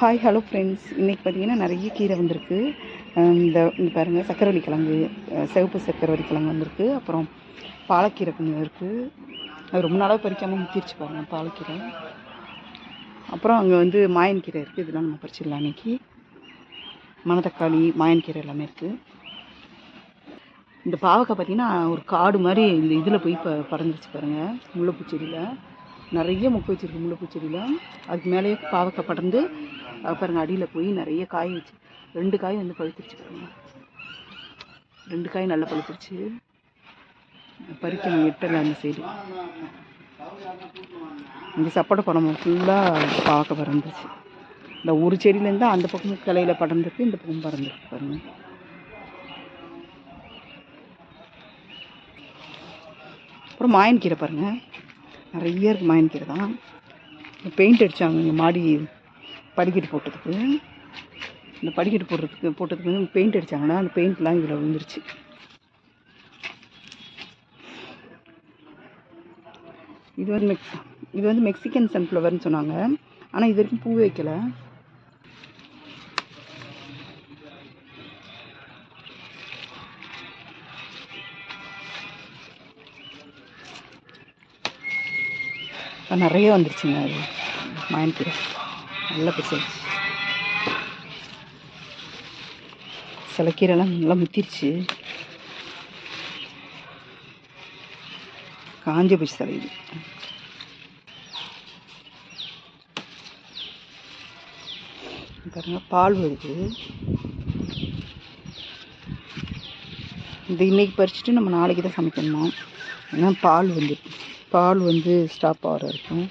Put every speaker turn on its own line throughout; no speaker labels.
Hi hello friends இன்றைக்கி பார்த்தீங்கன்னா நிறைய கீரை வந்திருக்கு. இந்த பாருங்கள் சக்கரவள்ளி கிழங்கு சிவப்பு சக்கரவள்ளி கிழங்கு வந்திருக்கு. அப்புறம் பாலக்கீரை கொஞ்சம் இருக்குது அது ரொம்ப நாளாக பறிக்காமல் முத்திருச்சு பாருங்கள் பாலக்கீரை. அப்புறம் அங்கே வந்து மாயன்கீரை இருக்குது இதெல்லாம் நம்ம பறிச்சிடலாம் இன்றைக்கி மணத்தக்காளி மாயன்கீரை எல்லாமே இருக்குது இந்த பாவக்காய் பார்த்தீங்கன்னா ஒரு காடு மாதிரி இந்த இதில் போய் ப பறந்துருச்சு பாருங்கள் முல்லைப்பூச்செடியில். நிறைய மொக்கு வச்சுருக்கு முல்லைப்பூ செடியில். அதுக்கு மேலேயே பாவக்காய் படர்ந்து பாருங்கள் பாருங்க அடியில் போய் நிறைய காய் வச்சு ரெண்டு காய் வந்து பழுத்துருச்சு பாருங்க. ரெண்டு காய் நல்லா பழுத்துருச்சு. பறிக்கணும் எட்டலை அந்த சைடு. இங்கே சப்போட்டா பழம் ஃபுல்லாக பாவக்காய் பறந்துருச்சு. இந்த ஒரு செடியிலேருந்து அந்த பக்கம் கிளையில படர்ந்துருக்கு இந்த பக்கம் பறந்துருக்கு பாருங்க. அப்புறம் மாயன்கீரை பாருங்க. நிறைய இருக்கு மாயன்கீரை தான் பெயிண்ட் அடித்தாங்க இங்கே மாடி படிக்கட்டு போட்டதுக்கு. இந்த படிக்கட்டு போடுறதுக்கு போட்டதுக்கு வந்து பெயிண்ட் அடித்தாங்கன்னா அந்த பெயிண்ட்லாம் இதில் விழுந்துருச்சு. இது வந்து மெக்ஸ் இது வந்து மெக்சிகன் சன்ஃப்ளவர்னு சொன்னாங்க. ஆனால் இது வரைக்கும் பூ வைக்கல. நிறைய வந்துருச்சுங்க. அது மாயன்கீரை நல்ல பிடிச்சிருச்சு சில கீரைலாம் நல்லா முத்திருச்சு. காஞ்ச போச்சு தலையுது பாருங்க பால் வருது. இது இன்னைக்கு பறிச்சுட்டு நம்ம நாளைக்கு தான் சமைக்கணுமா? ஏன்னா பால் வந்து பால் வந்து ஸ்டாப் ஆகிற இருக்கும்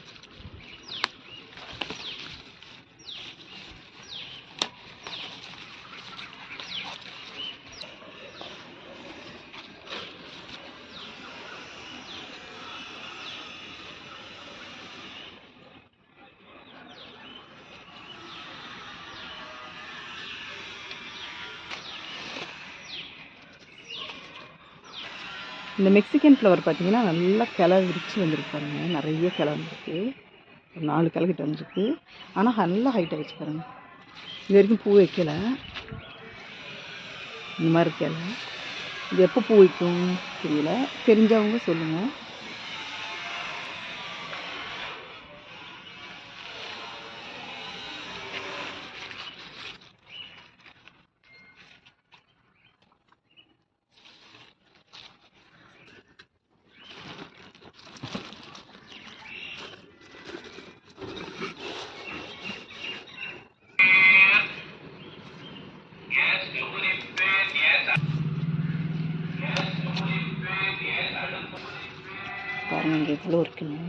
இந்த மெக்சிகன் ஃப்ளவர் பார்த்திங்கன்னா நல்லா கிளை விரிச்சு வந்திருக்காருங்க நிறைய கிளை வந்துருக்கு. ஒரு நாலு கிளை கிட்ட வந்திருக்கு. ஆனால் நல்லா ஹைட் ஆகிடுச்சு பாருங்க. இது வரைக்கும் பூ வைக்கலை. இந்த மாதிரி இருக்கல. இது எப்போ பூ வைக்கும் தெரியல. தெரிஞ்சவங்க சொல்லுங்கள் பாருங்க இங்கே எவ்வளோ இருக்குன்னு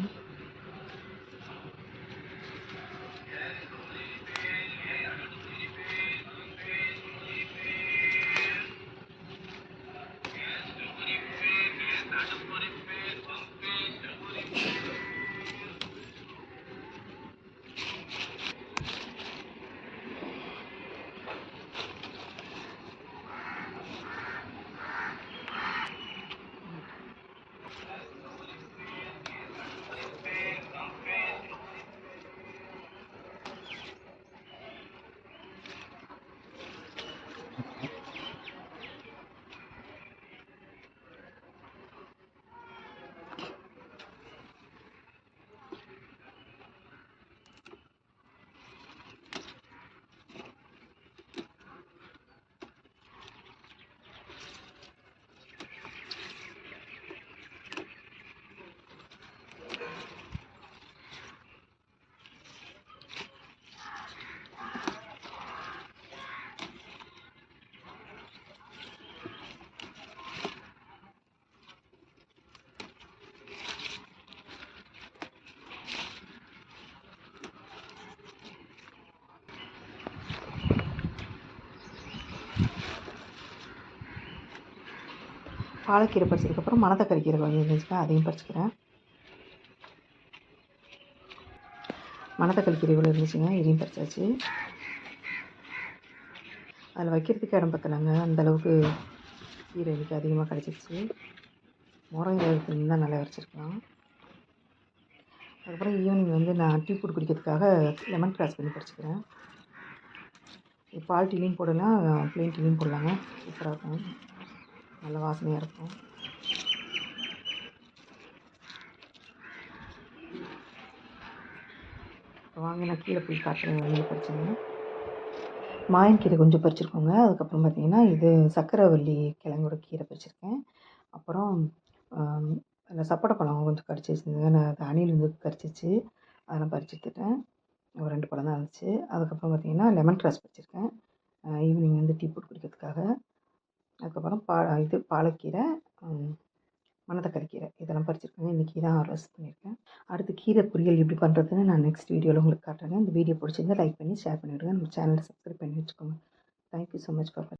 பாலக்கீரை பறிச்சதுக்கப்புறம் மணத்தக்காளி கீரை கொஞ்சம் இருந்துச்சுன்னா அதையும் பறிச்சுக்கிறேன். மணத்தக்காளி கீரை இவ்வளோ இருந்துச்சுங்க இதையும் பறிச்சாச்சு. அதில் வைக்கிறதுக்கு இடம் பற்றினாங்க அந்தளவுக்கு கீரை எனக்கு அதிகமாக கிடச்சிருச்சு. முருங்கை இருந்தால் நல்லா வரைச்சிருக்கலாம் அதுக்கப்புறம் ஈவினிங் வந்து நான் டீ போட்டு குடிக்கிறதுக்காக லெமன் கிராஸ் பண்ணி பறிச்சுக்கிறேன்.
பால் டீலையும் போடலாம் ப்ளெயின் டீலையும் போடலாங்க. சூப்பராக இருக்கும். நல்ல வாசனையாக இருக்கும். இப்போ வாங்க நான் கீழே போய் காட்டுறேன் வெளியில் பறிச்சிருந்தேன் மாயன் கீரை கொஞ்சம் பறிச்சிருக்கோங்க. அதுக்கப்புறம் பார்த்தீங்கன்னா இது சக்கரவள்ளி கிழங்கோட கீரை பறிச்சிருக்கேன். அப்புறம் அந்த சப்போட்டா பழம் கொஞ்சம் கடிச்சு வச்சுருந்தேங்க நான் அது அணில் வந்து கடிச்சிச்சு. அதெல்லாம் பறிச்சு எடுத்துட்டேன் ஒரு ரெண்டு பழம் தான் இருந்துச்சு. அதுக்கப்புறம் பார்த்திங்கன்னா லெமன் கிராஸ் வச்சுருக்கேன். ஈவினிங் வந்து டீ போட்டு குடிக்கிறதுக்காக. அதுக்கப்புறம் பா இது பாலக்கீரை மணத்தக்காளி கீரை. இதெல்லாம் பறிச்சிருக்கேங்க இன்றைக்கி தான் ஹார்வெஸ்ட் பண்ணியிருக்கேன் அடுத்து கீரை பொரியல் எப்படி பண்ணுறதுன்னு நான் நெக்ஸ்ட் வீடியோவில் உங்களுக்கு காட்டுறேன் இந்த வீடியோ பிடிச்சிருந்தால் லைக் பண்ணி ஷேர் பண்ணிவிடுங்க. நம்ம சேனலை சப்ஸ்கிரைப் பண்ணி வச்சுக்கோங்க. Thank you so much for